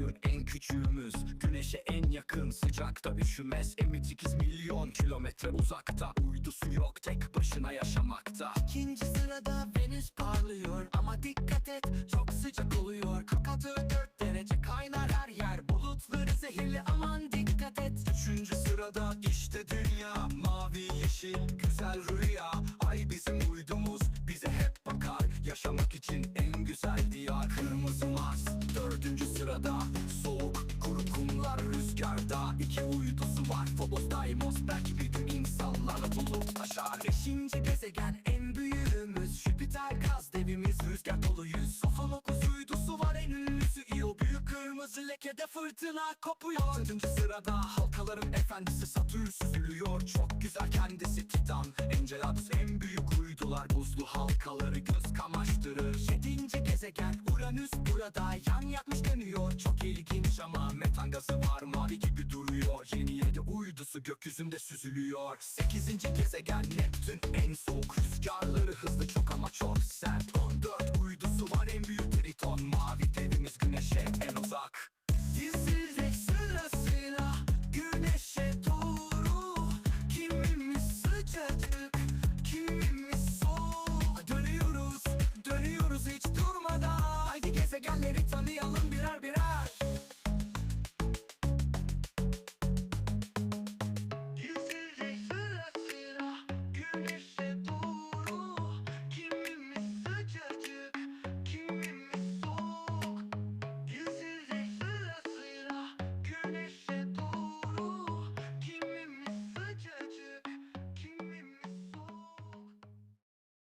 Satürn en küçüğümüz Güneşe en yakın sıcakta üşümez. Emitikiz milyon kilometre uzakta Uydusu yok tek başına yaşamakta. İkinci sırada Venüs parlıyor Ama dikkat et çok sıcak oluyor. Kakatı dört derece kaynar her yer Bulutları zehirli aman dikkat et. Üçüncü sırada için en güzel diyar. Kırmızı Mars Dördüncü sırada. Soğuk kuru kumlar rüzgarda. İki uydusu var Phobos Deimos belki bir gün insanlarla bulup taşar. Beşinci gezegen en büyüğümüz. Jüpiter gaz devimiz. Rüzgar doluyuz Sofon okuz uydusu var en ünlüsü. Io büyük kırmızı lekede fırtına kopuyor. Altıncı sırada halkaların efendisi. Satürn süzülüyor. Çok güzel kendisi Titan. Enceladus en büyük uydular. Buzlu halkaları göz kamaştırır Yedinci gezegen Uranüs burada. Yan yatmış dönüyor. Çok ilginç ama metan gazı var. Mavi gibi duruyor. Yeni yedi uydusu gökyüzünde süzülüyor. Sekizinci gezegen Neptün en soğuk. Rüzgarları hızlı çok ama